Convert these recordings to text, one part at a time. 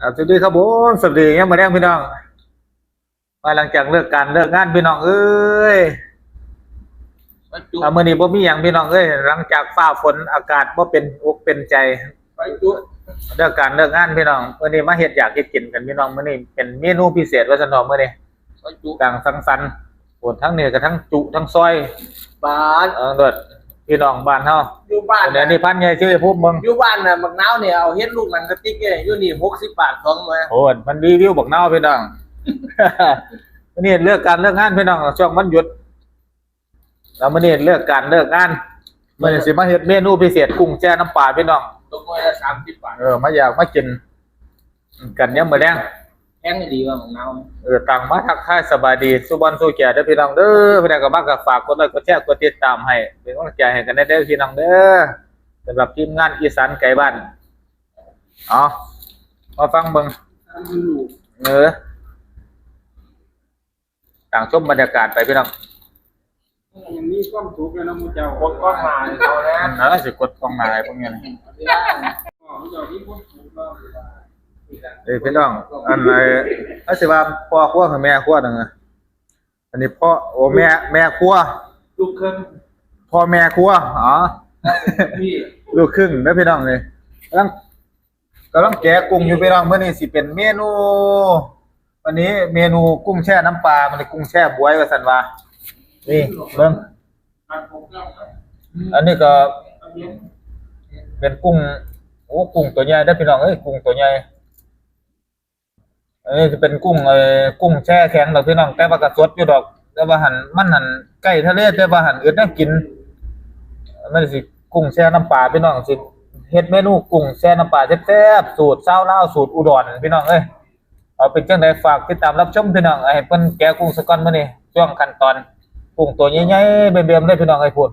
อ่าสวัสดีครับผมสวัสดียังมาแรงพี่น้องมาหลังจากเลิกการเลิกงานพี่น้องเอ้ยไปจุอ่ามื้อนี้บ่มีหยังพี่น้องเอ้ยหลังจากฟ้าฝนอากาศบ่เป็นอกเป็นใจไปจุเลิกการเลิกงานพี่น้องมื้อนี้มาเฮ็ดอยากเฮ็ดกินกันพี่น้องมื้อนี้เป็นเมนูพิเศษว่าซั่นเนาะมื้อนี้ไปจุต่างสังสรรค์โอนทั้งเหนือกับทั้งจุทั้งซอยบ้านเออเด้อ พี่น้องบ้านเฮาอยู่บ้านเดี๋ยวนี้พันใหญ่ชื่อพูดมึงอยู่บ้านน่ะบักนาวเนี่ยเอาเฮ็ดลูกหนังกระติกเนี่ยอยู่นี่60บาทสองมาโอ้ยมันรีวิวบักนาวพี่น้องมื้อนี้เลิกการเลิกงานพี่น้องช่วงวันหยุดแล้วมื้อนี้เลิกการเลิกงานมื้อนี้สิมาเฮ็ดเมนูพิเศษกุ้งแช่น้ำปลาพี่น้องตกหน่วยละ30บาทเออมาอยากมากินกันยามมื้อแลง แพงดีว่าบักนาวเออต่างมาทักทายสบายดีสุบันสู้แก่เด้อพี่น้องเด้อพี่น้องก็มาก็ฝากกดไลค์กดแชร์กดติดตามให้เป็นกำลังใจให้กันได้เด้อพี่น้องเด้อสำหรับทีมงานอีสานไกลบ้านเอามาฟังเบิ่งเออต่างชมบรรยากาศไปพี่น้องยังมีความสุขเลยนะมูเจ้าคนก็มาเขานะเออสิกดกล้องหน้าอะไรพวกนี้นะมู เจ้ามีความสุขแล้วเอ้ยพี่น้อง อันไหนอาสิว่าพ่อครัวกับแม่ครัวนั่นน่ะอันนี้พ่อโอ้แม่แม่ครัวลูกครึ่งพ่อแม่ครัวอ๋อพี่ลูกครึ่งเด้อพี่น้องนี่กำลังกำลังแกะกุ้งอยู่พี่น้องมื้อนี้สิเป็นเมนู วันนี้เมนูกุ้งแช่น้ำปลามันเป็นกุ้งแช่บวยว่าซั่นว่านี่เบิ่งการปกป้องอันนี้ก็เป็นกุ้งโอ้กุ้งตัวใหญ่ได้อพี่น้องเอ้ยกุ้งตัวใหญ่ อันนี้จะเป็นกุ้งเอ้กุ้งแช่แข็งดอกพี่น้องแต่ว่าก็สดอยู่ดอก แต่ว่าหันมันหันใกล้ทะเลแต่ว่าหันอื่นน่ากินมันสิกุ้งแช่น้ำปลาพี่น้องสิเฮ็ดเมนูกุ้งแช่น้ำปลาแซ่บๆสูตรเช้าวลาวสูตรอุดรพี่น้องเอ้ยเอาเป็นจังไดฝากติดตามรับชมพี่น้องให้เพิ่นแกะกุ้งสะก่อนมื้อนี้ช่วงขั้นตอนกุ้งตัวใหญ่ๆเบิ่มๆเลยพี่น้องเอ้ยพูด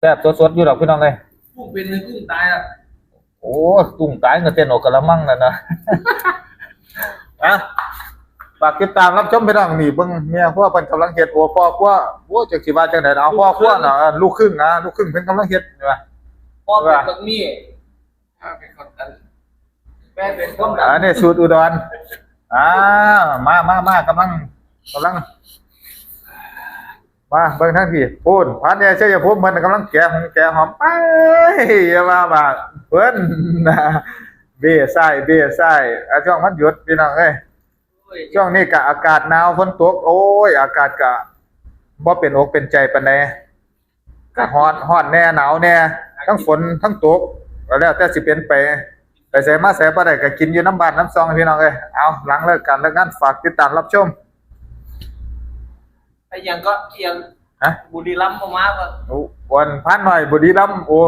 แซ่บสดๆอยู่ดอกพี่น้องเอ้ยกุ้งเป็นหนึ่งกุ้งตายอะโอ้ตุ้งตายเงินเต้นออกกระมังนั่นนะ อะฝากติดตามรับชมไปน้องนี่เบิ่งเมียพ่อเพิ่นกำลังเฮ็ดโอ้พ่อครัวโอ้จักสิว่าจังได๋เอาพ่อครัวน่ะลูกครึ่งนะลูกครึ่งเพิ่นกำลังเฮ็ดนี่ว่าพ่อเป็นบักมี่ถ้าเป็นคนกันแม่เป็นคนดัอันนี้สูตรอุดรอ่ามามามากำลังกำลัง มาเบิ่งทางพี่พูนพันเนี่ยชัยภูมิเพิ่นกำลังแกะหอมแกะหอมไปอย่ามาว่าเพิ่นน่ะ เบ้ซ้ายเบ้ซ้ายอะช่วงมันหยุดพี่น้องเอ้ยช่วงนี้กะอากาศหนาวฝนตกโอ้ย อากาศกะบ่เป็นอกเป็นใจปานใดกะฮ้อนฮ้อนแน่หนาวแน่ทั้งฝนทั้งตกก็แล้วแต่สิเป็นไปไปไสมาไสบ่ได้ก็กินอยู่น้ำบ้านน้ำซองพี่น้องเอ้ยเอาหลังเลิกการเลิกงานฝากติดตามรับชมไอ้ยังก็เอียงฮะบุรีรัมย์ประมาณว่าโอ้วันพันหน่อยบุรีรัมย์โอ้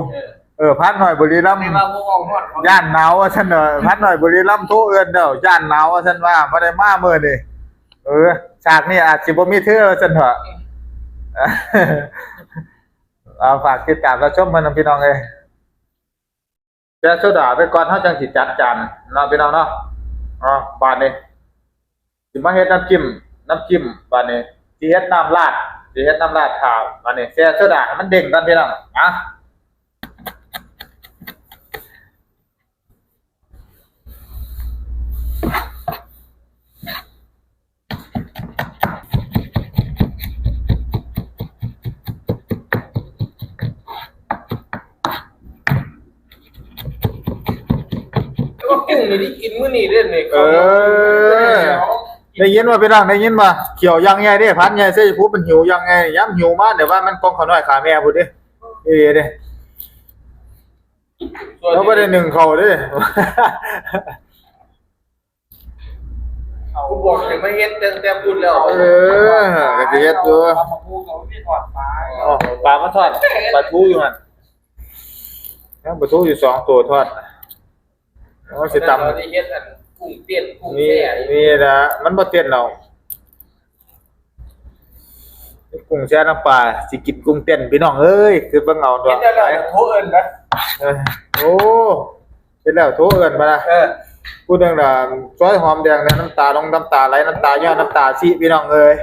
เออเออพันหน่อยบุรีรัมย์ไม่ว่าพวกเอาฮอดเขาย่านหนาวว่าซั่นเด้อพันหน่อยบุรีรัมย์โทรเอิ้นเด้อย่านหนาวว่าซั่นว่าบ่ได้มามื้อนี้เออฉากนี้อาจสิบ่มีเธอว่าซั่นเถอะเอาฝากติดตามรับชมมันำพี่น้องเอ้ยเดี๋ยวโซดาไปก่อนเฮาจังสิจัดจานเนาะพี่น้องเนาะอ๋อบาดนี้สิมาเฮ็ดน้ำจิ้มน้ำจิ้มบาดนี้สิเฮ็ดน้ำราดสิเฮ็ดน้ำราดข้าวบาดนี้แช่โซดาให้มันเด้งก่อนพี่น้องอะ นี่ได้กินมื้อนี้เด้อนี่เออได้ยินว่าพี่น้องได้ยินว่าเขียวยังไงเด้พันใหญ่เสียผู้เป็นหิวยังไงย้ำหิวมาเดี๋ยวว่ามันกองเขาน้อยขาแม่พุ่นเด้เอ้เด้แล้วบ่ได้หนึ่งเขาเด้กูบอกให้มาเฮ็ดตั้งแต่พูดแล้วเออก็สิเฮ็ดอยู่เอามาพูดเขาที่ถอดฟ้าอ๋อปลามาทอดปลาทูอยู่หั่นยังปลาทูอยู่สองตัวทอดโอ้สิตำได้เฮ็ดอันกุ้งเตี้ยนกุ้งนี่แช่นี่นะมันบ่เต้นเรากุ้งแช่น้ำปลาสิกินกุ้งเต้นพี่น้องเอ้ยคือเบิ่งเอาตัเฮ็วดได้แล้วโทรเอิ้นนะเออโอ้เสร็จแล้วโทรเอิ้นมานะเออพูดเรื่องน่ะซอยหอมแดงเนี่ยน้ำตาลงน้ำตาไหลน้ำตาย่อน้ำตาสิพี่น้องเอ้ย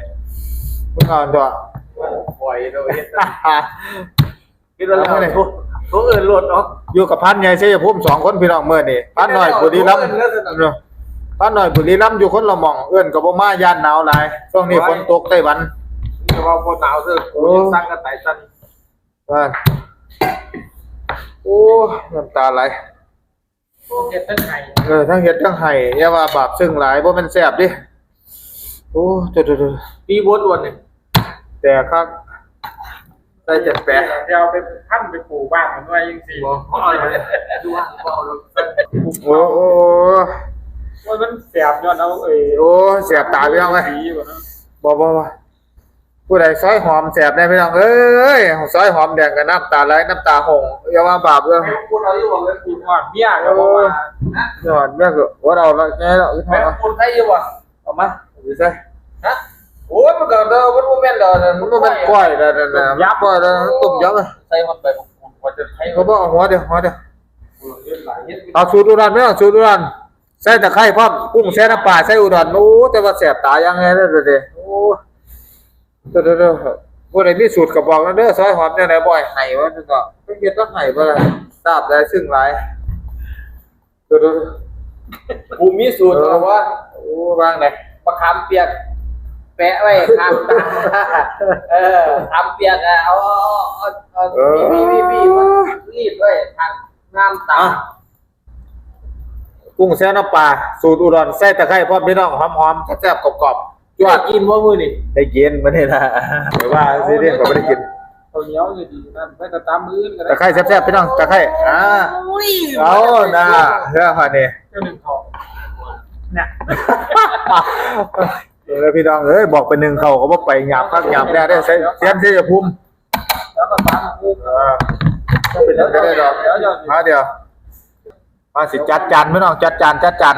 เบิ่งเอาตัว ปล่อยโดยเฮ็ดฮ่าคิดว่าแล้วโทร เขาเอินโหลดออกอยู่กับพันใหญ่ชัยภูมิสองคนพี่น้องเมื่อนี่พันหน่อยบุรีรัมย์พันหน่อยบุรีรัมย์อยู่คนละหม่องเอื้อนกับบ่มาย่านหนาวหลายช่วงนี้ฝนตกไต้หวันแต่ว่าพอหนาวเถอะกูยังสั่งกันไต่ตันว่าโอ้น้ำตาไหลเจ็ดตั้งไห้เออทั้งเฮ็ดทั้งไห้อย่าว่าบาปซึ่งหลายบ่แม่นแซ่บดิโอ้เดี๋ยวๆปีบดวันหนึ่งๆแต่ครับ ได้เจ็ดแปดเดี๋ยวเอาไปพันไปปลูกบ้านมันไว้ยังสี่บอกเขาเอาเลยดูว่าเขาเอาเลยโอ้โอ้ว่ามันแสบย้อนเอาเอ้ยโอ้แสบตาพี่น้องเอ้ยสีอยู่นะบ่บ่บ่ผู้ใดซอยหอมแสบแน่พี่น้องเอ้ยซอยหอมแดงกับน้ำตาไหลน้ำตาหงอย่าว่าบาปเด้อไม่พูดเราอยู่บอกเลยปลูกว่าเบี้ยก็บอกว่ายอดแม่ก็ว่าเราละแง่แล้วอึดไม่เนาะพูดได้อยู่ว่ะเอามาอยู่ใส่ฮะ โอ้ยมันก็เดินมันโมเมนต์เดินมันก็เป็นกล้อยแล้วนั่นน่ะยับก้อยแล้วต้มยำอะใส่มันไปพอจะให้เขาบอกเอาหัวเดียวหัวเดียวหลายเฮ็ดเอาสูตรอุดรไม่เอาสูตรอุดรใส่ตะไคร้พร้อมกุ้งแช่น้ำปลาใส่อุดรโอ้แต่ว่าแสบตายังไงเด้อเด้อเด้อโอ้เด้อเด้อเด้อผู้ใดมีสูตรก็บอกนะเด้อซอยหอมเนี่ยไหนบ่อยให้ว่าจังก็เพิ่นเฮ็ดต้องให้บ่ล่ะทราบได้ซึ่งหลายเด้อเด้อเด้อภูมิสูตรเอาว่าโอ้วางไหนมะขามเปียก แปะไว้ข้างตาเออขามเปียกอะเอาเอาเอาบีบีบีมันรีดไว้ทางน้ำตากุ้งแช่น้ำปลาสูตรอุดรใส่ตะไคร้พร้อมพี่น้องหอมๆแซ่บๆกรอบๆยอดกินว่ามือนี่ได้กินมื้อนี้ล่ะหรือว่าสิเรียนก็บ่ได้กินตัวเหนียวจะดีนั่นไปแต่ตามมือตะไคร้แซ่บๆพี่น้องตะไคร้อ่าเอาน่ะเฮ้อฮะนี่เจ้าหนึ่งทองเนี่ย เออพี่น้องเอ้ยบอกไปหนึ่งเขาก็บ่ไปหยาบคักหยาบแน่ได้ใส่เสียนเสียภูมิแล้วก็ตามมือเออก็เป็นได้ได้ดอกเดี๋ยวมาเดียวมาสิจัดจานพี่น้องจัดจานจัดจาน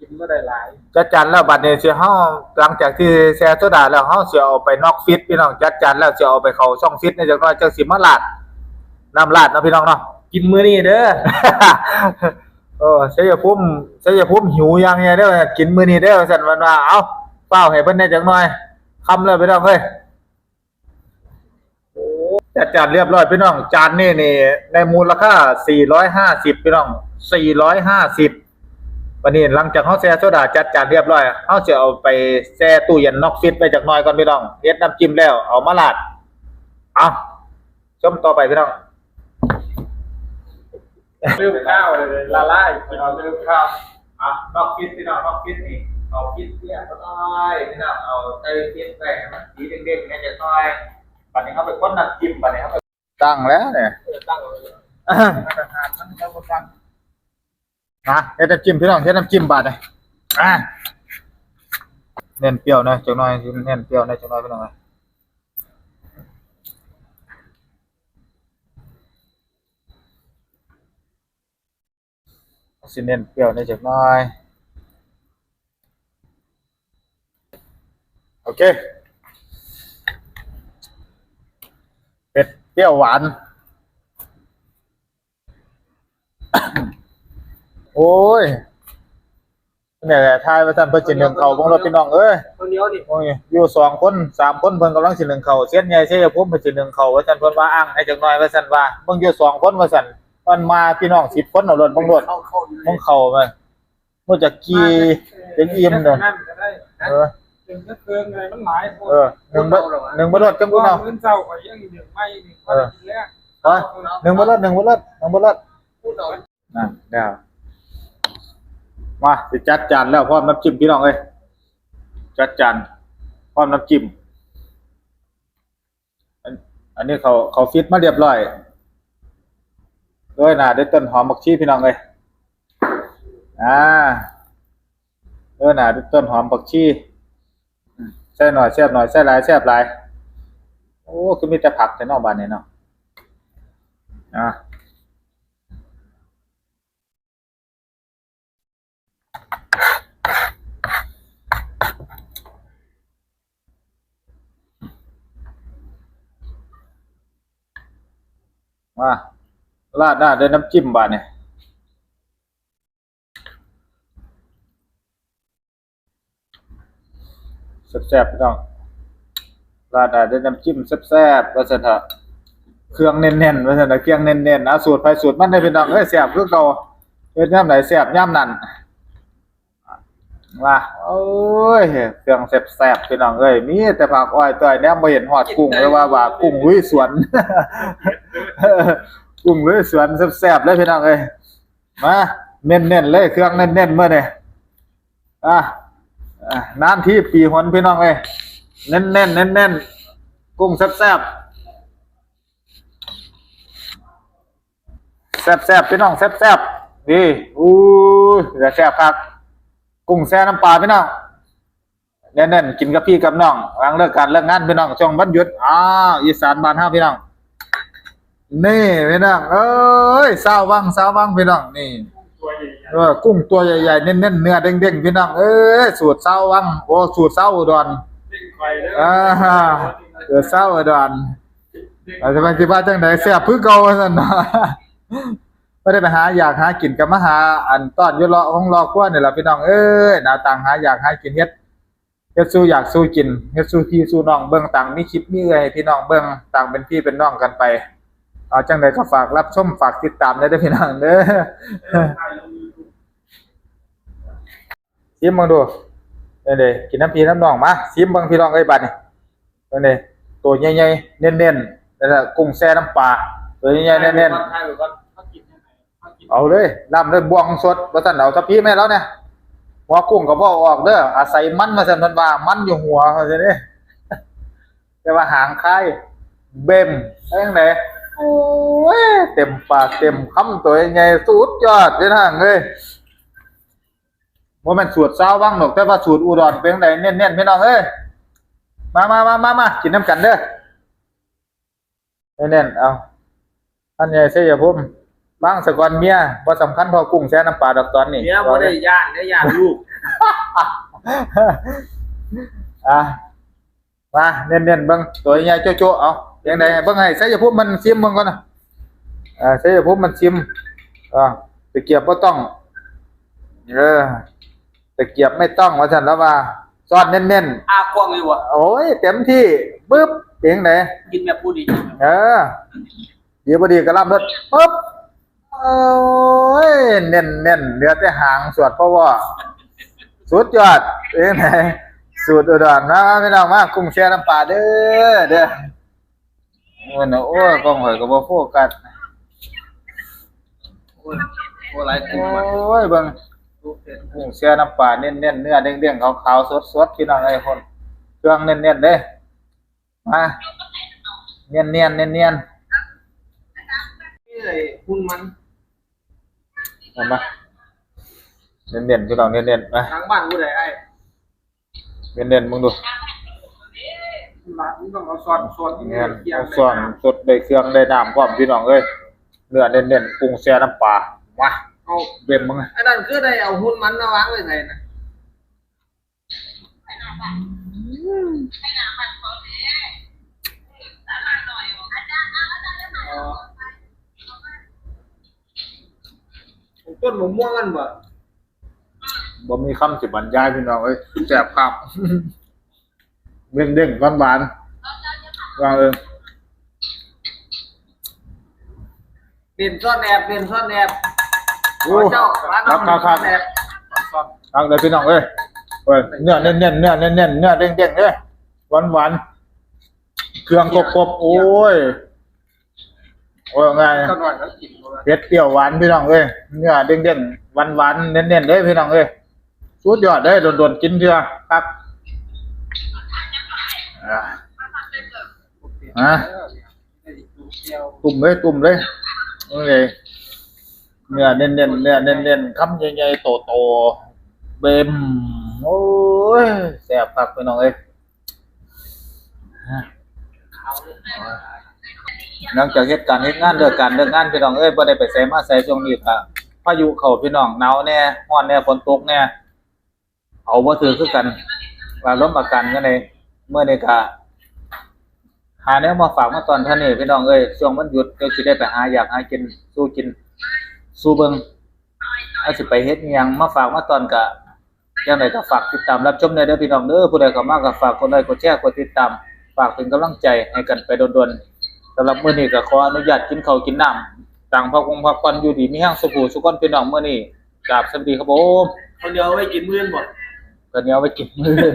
กินก็ได้หลายจัดจานแล้วบัดนี้สิเฮาหลังจากที่แซ่โซดาแล้วเฮาสิเอาไปนอกฟิตพี่น้องจัดจานแล้วเสิเอาไปเขาช่องฟิตในจักหน่อยจังสิมาลาดน้ำลาดนะพี่น้องเนาะกินมือนี่เด้อเออชัยภูมิชัยภูมิหิวยังไงเด้อกินมื้อนี้เด้อสั่นมันว่าเอ้า เป้าให้เพิ่นได้จักหน่อยคำเลยพี่น้องเฮ้ยจัดจานเรียบร้อยพี่น้อง จานนี่นี่ในมูลค่า 450พี่น้อง 450วันนี้หลังจากเฮาแช่โซดาจัดจานเรียบร้อยเฮาจะเอาไปแช่ตู้เย็นนอกฟิตไว้จักหน่อยก่อนพี่น้องเฮ็ดน้ำจิ้มแล้วเอามาราดเอาชมต่อไปพี่น้องลืมข้าวเลยละลายเราลืมข้าวอะนอกคิดพี่น้องนอกคิดนี่ เอาคิดเนี่ยก็น้อยพี่น้องเอาใจคิดไปให้มันสีเด้งๆเนี่ยจะน้อยปัจจุบันเขาไปก้นน้ำจิ้มปัจจุบันเขาไปตั้งแล้วเนี่ยตั้งมาตรฐานมันจะประกันนะเฮ็ดน้ำจิ้มพี่น้องเฮ็ดน้ำจิ้มบาดเลยอะเน้นเปรี้ยวหนะจังน้อยเน้นเปรี้ยวหนะจังน้อยพี่น้องเอ้ยสิเน้นเปรี้ยวหนะจังน้อย โอเคเผ็ดเปรี้ยวหวาน โอ้ยเนี่ยแหละทายว่าท่านเพิ่นสิหนึ่งเขาวบ่รถพี่น้องเอ้ยตัวเหนียวดิโอ้ยอยู่สองคนสามคนเพิ่นกำลังสิหนึ่งเขาวเส้นใหญ่เสียภูมิเพิ่นสิหนึ่งเขาวว่าซั่นเพิ่นว่าอ้างให้จักหน่อยว่าซั่นว่าเบิ่งอยู่สองคนว่าซั่นมันมาพี่น้อง10คนเอารถบังรถเข้าเข้าอยู่มึงเข้ามามึงจะกี่เป็นอิ่มเด้อนั่นก็ ได้เออถึงก็เคืองอะไรมันหลายคนเออหนึ่งบ่หนึ่งบ่รถจังกูเนาะเงินเจ้าก็ยังหนึ่งไม่หนึ่งก็ได้กินแล้วว่าหนึ่งบ่รถหนึ่งบ่รถหนึ่งบ่รถพูดเอานั่นแล้วมาสิจัดจานแล้วพร้อมน้ำจิ้มพี่น้องเอ้ยจัดจานพร้อมน้ำจิ้มอันอันนี้เขาเขาฟิตมาเรียบร้อยด้วยนะได้ต้นหอมบักชีพี่น้องเอ้ยอ่าด้วยนะได้ต้นหอมบักชีอืม ใส่หน่อยแซ่บหน่อยใส่หลายแซ่บหลาย โอ้คือมีแต่ผักแต่นอกบ้านเนี่ยเนาะอ่ามาราดหน้าด้วยน้ำจิ้มบาดเนี่ย แซ่บๆพี่น้องราดหน้าด้วยน้ำจิ้มแซ่บๆก็เสร็จเถอะเครื่องเน้นๆว่าซั่นน่ะเครื่องเน้นๆเอาสูตรไปสูตรมันได้อพี่น้องเอ้ยแซ่บคือเก่าเฮ็ดยามไหนแซ่บยามนั้นว่าโอ้ยเครื่องแซ่บๆพี่น้องเอ้ยมีแต่ผักอ้อยต้อยแนมบ่เห็นฮอดกุ้งเลยว่าว่ากุ้งลุยสวนกุ้งลุยสวนแซ่บๆเลยพี่น้องเอ้ยมาเน้นๆเลยเครื่องเน้นๆมื้อนี้อะ อะนานที่ปีหนพี่น้องเอ้ยเน้นๆเน้นๆกุ้งแซ่บๆแซ่บๆพี่น้องแซ่บๆนี่อู้เดี๋ยวแซ่บครับกุ้งแซ่น้ำปลาพี่น้องแน่นๆกินกับพี่กับน้องหลังเลิกการเลิกงานพี่น้องช่วงวันหยุดอ้าอีสานบ้านเฮาพี่น้องนี่พี่น้องเอ้ยสาววังสาววังพี่น้องนี่ เออกุ้งตัวใหญ่ๆเน้นๆเนื้อเด้งๆพี่น้องเอ้ยสูตรสาววังโอ้สูตรสาวอุดรๆดิ้งไฟเด้ออ่าเออสาวอุดรอาจจะเป็นที่ว่าจังไดแซ่บคือเก่าว่าซั่นเนาะบ่ได้ไปหาอยากหากินกับมาหา อันต้อนอยู่เลาะของรอครัวนี่ล่ะพี่น้องเอ้ยหน้าต่างหาอยากหากินเฮ็ดเฮ็ดสู้อยากสู้กินเฮ็ดสู้พี่สู้น้องเบิ่งต่างมีคลิปมีเอ้ยให้พี่น้องเบิ่งต่างเป็นพี่เป็นน้องกันไปเอาจังไดก็ฝากรับชมฝากติดตามได้เด้อพี่น้องเด้อ ชิมเบิ่งดูเด้ๆกินน้ำพี่น้ำน้องมาชิมเบิ่งพี่น้องเอ้ยบัดนี้เด้ๆตัวใหญ่ๆเน้นๆนั่นแหละกุ้งแช่น้ำปลาตัวใหญ่ๆเน้นๆใช่หรือว่าเขากินยังไงเขากินเอาเลยลำเลยบวงสดว่าซั่นเอาทัพพี่แม่แล้วเนี่ยหัวกุ้งก็บ่เอาออกเด้ออาศัยมันมาซั่นเพิ่นว่ามันอยู่หัวเขาซั่นเด้แต่ว่าหางคายเบิ่มเอาจังไดโอ้ยเต็มปากเต็มคำตัวใหญ่สุดยอดเด้อทางเอ้ย บ่แม่นสูตรซาววังดอกแต่ว่าสูตรอุดรเป็นจังไดเน้นๆพี่น้องเอ้ยมามามามามากินน้ำกันเด้อเน้นๆเอาอันใหญ่เสียผมบางสะกอนเมียบ่สำคัญเทอกุ้งแช่น้ำปลาดอกตอนนี้เมียบ่ได้ย่านได้ย่านลูกอะมาเน้นๆเบิ่งตัวใหญ่โจ๊ะๆเอาจังไดเบิ่งให้ใส่ภูมิมันซิมเบิ่งก่อนนะอ่าใส่ภูมิมันซิมอ่าตะเกียบบ่ต้องเออ ตะเกียบไม่ต้องว่าซั่นแล้วว่าซอสเน้นอากว้างอยู่ว่ะๆโอ้ยเต็มที่ปึ๊บเพียงไหนกินแบบผู้ดีเออเดี๋ยวบ่ดีก็ล่ำรถปึ๊บโอ้ยเน้นๆเหลือแต่หางสวดเพราะว่าสุดยอดเองไหนสูตรอุดรนะพี่น้องมากุ้งแช่น้ำปลาเด้อเด้อวันน่ะโอ้ยกล้องข่อยก็บ่โฟกัส โอ้ยโอ้หลายโอกุ้งมัน้ยเบิ่ง ลูกเสร็จกุ้งแช่น้ำปลาเน้นๆเนื้อเด้งๆขาวๆสดๆพี่น้องไอ้คนเครื่องเน้นๆเด้มาเนียนๆเนียนนี่เลยหุ้นมันๆเอามาเน้นๆพี่น้องเน้นๆมาทางบ้านกูได้ไอ้เน้นๆมึงดูร้านต้องเอาซอสซอสที่เงี้ยเคี่ยวเอาส่วนสดได้เครื่องได้น้ำพร้อมพี่น้องเอ้ยเนื้อเน้นๆกุ้งแช่น้ำปลามา เอาเบิ่มมึงอะไอ้นั่นคือได้เอาหุ้นมันมาวางไว้ไหนนะอ๋อต้นมะม่วงกันบ่บ่มีคำสิบรรยายพี่น้องเอ้ยแซ่บครับเด้งเด้งหวานหวานๆว่าเออเปลี่ยนซ่อนแอบเปลี่ยนซ่อนแอบ โอ้ขอเจ้าร้านครัน้บครับครับซ่อนแอบซอสเอาเลยพี่น้องเอ้ยเอ้ยเนื้อเน้นเน้นๆเนื้อเน้นเน้นๆเนื้อเด้งเด้งๆเอ้ยหวานหวานๆเครื่องครบครบๆโอ้ยโอ้ยไงตอนวันแล้วกินบ่ว่าเผ็ดเปรี้ยวหวานพี่น้องเอ้ยเนื้อเด้งเด้งหวานหวานๆเน้นเน้นๆเด้ยพี่น้องเอ้ยสุดยอดเด้ยโดนๆกินเถอะครับอ่าฮะตุ่มเลยตุ่มเลยนี่เลย เนื้อเน้นเน้นๆเนื้อเน้นเน้นๆคำใหญ่ๆโตๆเบิ่มโอ้ยแซ่บคักพี่น้องเอ้ยฮะหลังจากเหตุการณ์เหตุงานเลิกการเลิกงานพี่น้องเอ้ยบ่ได้ไปไสมาไสช่วงนี้ค่ะพายุเข้าพี่น้องหนาวแน่ร้อนแน่ฝนตกแน่เอาบ่ถือคือกันว่าล้มประกันกันเลยเมื่อนี้ก็หาแนวมาฝากมาตอนท่านนี่พี่น้องเอ้ยช่วงวันหยุดก็สิได้ไปหาอยากหากินสู้กิน สู้เบิงอาสิไปเฮ็ดยังมาฝากมาตอนกะยังไหนก็ฝากติดตามรับชมได้เด้อพี่น้องเด้อผู้ใดก็มากก็ฝากกดไลค์กดแชร์กดติดตาม ฝากเป็นกำลังใจให้กันไปโดนๆสำหรับมื้อนี้ก็ขออนุญาตกินข้าวกินน้ำต่างพักคงพักผ่อนอยู่ดีมีแห้งสุขุสก้อนพี่น้องมื้อนี้กราบสวัสดีครับผมคนเดียวไว้กินมื้อนบ่คนเดียวไว้กินมื้อน